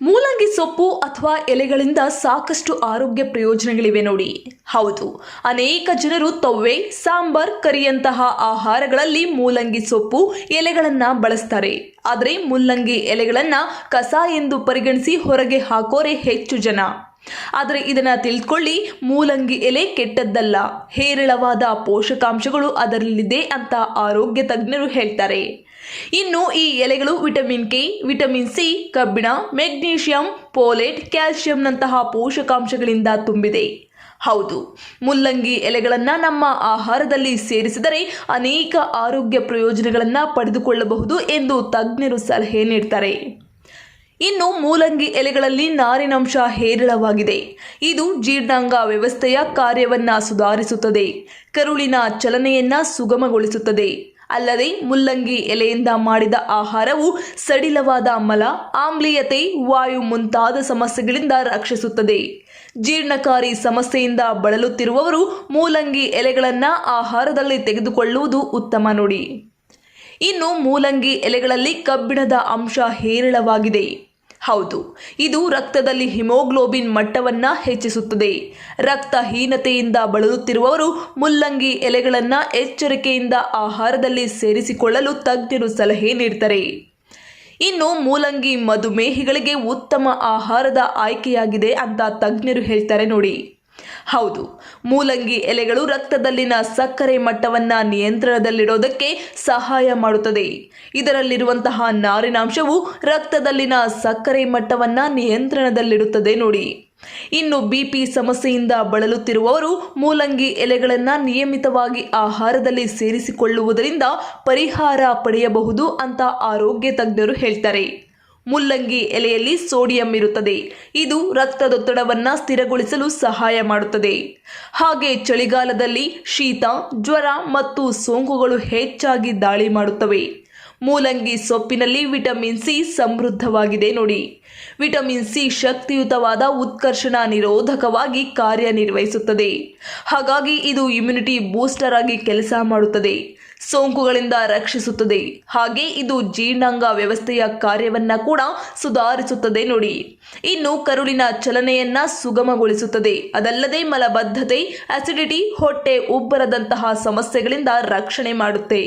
ಮೂಲಂಗಿ ಸೊಪ್ಪು ಅಥವಾ ಎಲೆಗಳಿಂದ ಸಾಕಷ್ಟು ಆರೋಗ್ಯ ಪ್ರಯೋಜನಗಳಿವೆ ನೋಡಿ. ಹೌದು, ಅನೇಕ ಜನರು ತವ್ವೆ, ಸಾಂಬಾರ್, ಕರಿಯಂತಹ ಆಹಾರಗಳಲ್ಲಿ ಮೂಲಂಗಿ ಸೊಪ್ಪು ಎಲೆಗಳನ್ನ ಬಳಸ್ತಾರೆ. ಆದರೆ ಮೂಲಂಗಿ ಎಲೆಗಳನ್ನ ಕಸ ಎಂದು ಪರಿಗಣಿಸಿ ಹೊರಗೆ ಹಾಕೋರೆ ಹೆಚ್ಚು ಜನ. ಆದರೆ ಇದನ್ನು ತಿಳ್ಕೊಳ್ಳಿ, ಮೂಲಂಗಿ ಎಲೆ ಕೆಟ್ಟದ್ದಲ್ಲ. ಹೇರಳವಾದ ಪೋಷಕಾಂಶಗಳು ಅದರಲ್ಲಿದೆ ಅಂತ ಆರೋಗ್ಯ ತಜ್ಞರು ಹೇಳ್ತಾರೆ. ಇನ್ನು ಈ ಎಲೆಗಳು ವಿಟಮಿನ್ ಕೆ, ವಿಟಮಿನ್ ಸಿ, ಕಬ್ಬಿಣ, ಮೆಗ್ನೀಷಿಯಂ, ಪೋಲೇಟ್ ಕ್ಯಾಲ್ಸಿಯಂನಂತಹ ಪೋಷಕಾಂಶಗಳಿಂದ ತುಂಬಿದೆ. ಹೌದು ಮುಲ್ಲಂಗಿ ಎಲೆಗಳನ್ನು ನಮ್ಮ ಆಹಾರದಲ್ಲಿ ಸೇರಿಸಿದರೆ ಅನೇಕ ಆರೋಗ್ಯ ಪ್ರಯೋಜನಗಳನ್ನು ಪಡೆದುಕೊಳ್ಳಬಹುದು ಎಂದು ತಜ್ಞರು ಸಲಹೆ ನೀಡ್ತಾರೆ. ಇನ್ನು ಮೂಲಂಗಿ ಎಲೆಗಳಲ್ಲಿ ನಾರಿನಂಶ ಹೇರಳವಾಗಿದೆ. ಇದು ಜೀರ್ಣಾಂಗ ವ್ಯವಸ್ಥೆಯ ಕಾರ್ಯವನ್ನ ಸುಧಾರಿಸುತ್ತದೆ. ಕರುಳಿನ ಚಲನೆಯನ್ನ ಸುಗಮಗೊಳಿಸುತ್ತದೆ. ಅಲ್ಲದೆ ಮುಲ್ಲಂಗಿ ಎಲೆಯಿಂದ ಮಾಡಿದ ಆಹಾರವು ಸಡಿಲವಾದ ಮಲ, ಆಮ್ಲೀಯತೆ, ವಾಯು ಮುಂತಾದ ಸಮಸ್ಯೆಗಳಿಂದ ರಕ್ಷಿಸುತ್ತದೆ. ಜೀರ್ಣಕಾರಿ ಸಮಸ್ಯೆಯಿಂದ ಬಳಲುತ್ತಿರುವವರು ಮೂಲಂಗಿ ಎಲೆಗಳನ್ನು ಆಹಾರದಲ್ಲಿ ತೆಗೆದುಕೊಳ್ಳುವುದು ಉತ್ತಮ ನೋಡಿ. ಇನ್ನು ಮೂಲಂಗಿ ಎಲೆಗಳಲ್ಲಿ ಕಬ್ಬಿಣದ ಅಂಶ ಹೇರಳವಾಗಿದೆ. ಹೌದು, ಇದು ರಕ್ತದಲ್ಲಿ ಹಿಮೋಗ್ಲೋಬಿನ್ ಮಟ್ಟವನ್ನ ಹೆಚ್ಚಿಸುತ್ತದೆ. ರಕ್ತಹೀನತೆಯಿಂದ ಬಳಲುತ್ತಿರುವವರು ಮುಲ್ಲಂಗಿ ಎಲೆಗಳನ್ನ ಎಚ್ಚರಿಕೆಯಿಂದ ಆಹಾರದಲ್ಲಿ ಸೇರಿಸಿಕೊಳ್ಳಲು ತಜ್ಞರು ಸಲಹೆ ನೀಡ್ತಾರೆ. ಇನ್ನು ಮೂಲಂಗಿ ಮಧುಮೇಹಿಗಳಿಗೆ ಉತ್ತಮ ಆಹಾರದ ಆಯ್ಕೆಯಾಗಿದೆ ಅಂತ ತಜ್ಞರು ಹೇಳ್ತಾರೆ ನೋಡಿ. ಹೌದು, ಮೂಲಂಗಿ ಎಲೆಗಳು ರಕ್ತದಲ್ಲಿನ ಸಕ್ಕರೆ ಮಟ್ಟವನ್ನ ನಿಯಂತ್ರಣದಲ್ಲಿಡೋದಕ್ಕೆ ಸಹಾಯ ಮಾಡುತ್ತದೆ. ಇದರಲ್ಲಿರುವಂತಹ ನಾರಿನಾಂಶವು ರಕ್ತದಲ್ಲಿನ ಸಕ್ಕರೆ ಮಟ್ಟವನ್ನ ನಿಯಂತ್ರಣದಲ್ಲಿಡುತ್ತದೆ ನೋಡಿ. ಇನ್ನು ಬಿಪಿ ಸಮಸ್ಯೆಯಿಂದ ಬಳಲುತ್ತಿರುವವರು ಮೂಲಂಗಿ ಎಲೆಗಳನ್ನು ನಿಯಮಿತವಾಗಿ ಆಹಾರದಲ್ಲಿ ಸೇರಿಸಿಕೊಳ್ಳುವುದರಿಂದ ಪರಿಹಾರ ಪಡೆಯಬಹುದು ಅಂತ ಆರೋಗ್ಯ ತಜ್ಞರು ಹೇಳ್ತಾರೆ. ಮುಲ್ಲಂಗಿ ಎಲೆಯಲ್ಲಿ ಸೋಡಿಯಂ ಇರುತ್ತದೆ. ಇದು ರಕ್ತದೊತ್ತಡವನ್ನು ಸ್ಥಿರಗೊಳಿಸಲು ಸಹಾಯ ಮಾಡುತ್ತದೆ. ಹಾಗೆ ಚಳಿಗಾಲದಲ್ಲಿ ಶೀತ, ಜ್ವರ ಮತ್ತು ಸೋಂಕುಗಳು ಹೆಚ್ಚಾಗಿ ದಾಳಿ ಮಾಡುತ್ತವೆ. ಮೂಲಂಗಿ ಸೊಪ್ಪಿನಲ್ಲಿ ವಿಟಮಿನ್ ಸಿ ಸಮೃದ್ಧವಾಗಿದೆ. ನೋಡಿ, ವಿಟಮಿನ್ ಸಿ ಶಕ್ತಿಯುತವಾದ ಉತ್ಕರ್ಷಣ ನಿರೋಧಕವಾಗಿ ಕಾರ್ಯನಿರ್ವಹಿಸುತ್ತದೆ. ಹಾಗಾಗಿ ಇದು ಇಮ್ಯುನಿಟಿ ಬೂಸ್ಟರ್ ಆಗಿ ಕೆಲಸ ಮಾಡುತ್ತದೆ. ಸೋಂಕುಗಳಿಂದ ರಕ್ಷಿಸುತ್ತದೆ. ಹಾಗೆ ಇದು ಜೀರ್ಣಾಂಗ ವ್ಯವಸ್ಥೆಯ ಕಾರ್ಯವನ್ನ ಕೂಡ ಸುಧಾರಿಸುತ್ತದೆ. ನೋಡಿ, ಇನ್ನು ಕರುಳಿನ ಚಲನೆಯನ್ನ ಸುಗಮಗೊಳಿಸುತ್ತದೆ. ಅದಲ್ಲದೆ ಮಲಬದ್ಧತೆ ಅಸಿಡಿಟಿ ಹೊಟ್ಟೆ ಉಬ್ಬರದಂತಹ ಸಮಸ್ಯೆಗಳಿಂದ ರಕ್ಷಣೆ ಮಾಡುತ್ತೆ.